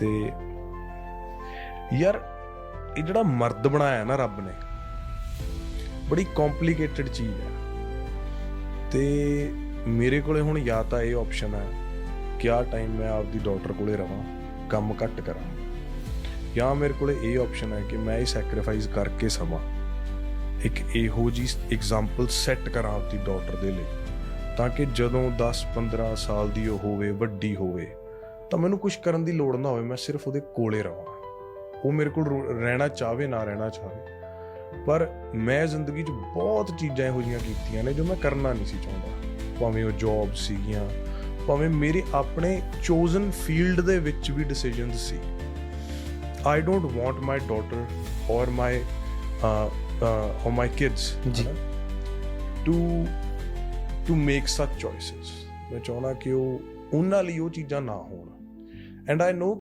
ਤੇ ਯਾਰ ਇਹ ਜਿਹੜਾ ਮਰਦ ਬਣਾਇਆ ਨਾ ਰੱਬ ਨੇ, ਬੜੀ ਕੰਪਲਿਕੇਟਡ ਚੀਜ਼ ਹੈ। ਤੇ ਮੇਰੇ ਕੋਲੇ ਹੁਣ ਜਾਂ ਤਾਂ ਇਹ ਆਪਸ਼ਨ ਹੈ ਕਿ ਆਹ ਟਾਈਮ ਮੈਂ ਆਪਦੀ ਡਾਕਟਰ ਕੋਲੇ ਰਵਾਂ, ਕੰਮ ਘੱਟ ਕਰਾਂ। ਜਾਂ ਮੇਰੇ ਕੋਲੇ ਇਹ ਆਪਸ਼ਨ ਹੈ ਕਿ ਮੈਂ ਇਹ ਸੈਕਰੀਫਾਈਸ ਕਰਕੇ ਸਮਾਂ, ਇੱਕ ਇਹੋ ਜੀ ਐਗਜ਼ਾਮਪਲ ਸੈੱਟ ਕਰਾਂ ਆਪਦੀ ਡਾਟਰ ਦੇ ਲਈ, ਤਾਂ ਕਿ ਜਦੋਂ 10 15 ਸਾਲ ਦੀ ਉਹ ਹੋਵੇ, ਵੱਡੀ ਹੋਵੇ ਤਾਂ ਮੈਨੂੰ ਕੁਝ ਕਰਨ ਦੀ ਲੋੜ ਨਾ ਹੋਵੇ ਮੈਂ ਸਿਰਫ ਉਹਦੇ ਕੋਲੇ ਰਵਾਂ। ਉਹ ਮੇਰੇ ਕੋਲ ਰਹਿਣਾ ਚਾਹਵੇ ਨਾ ਰਹਿਣਾ ਚਾਹਵੇ। ਪਰ ਮੈਂ ਜ਼ਿੰਦਗੀ 'ਚ ਬਹੁਤ ਚੀਜ਼ਾਂ ਇਹੋ ਜਿਹੀਆਂ ਕੀਤੀਆਂ ਨੇ ਜੋ ਮੈਂ ਕਰਨਾ ਨਹੀਂ ਸੀ ਚਾਹੁੰਦਾ। ਭਾਵੇਂ ਉਹ ਜੌਬ ਸੀਗੀਆਂ ਭਾਵੇਂ ਮੇਰੇ ਆਪਣੇ ਚੋਜ਼ਨ ਫੀਲਡ ਦੇ ਵਿੱਚ ਵੀ decisions C. I don't want my daughter or my or my kids ਜੀ। To to make such choices ਮੈਂ ਚਾਹੁੰਦਾ ਕਿ ਉਹ ਉਹਨਾਂ ਲਈ ਉਹ ਚੀਜ਼ਾਂ ਨਾ ਹੋਣ। And I no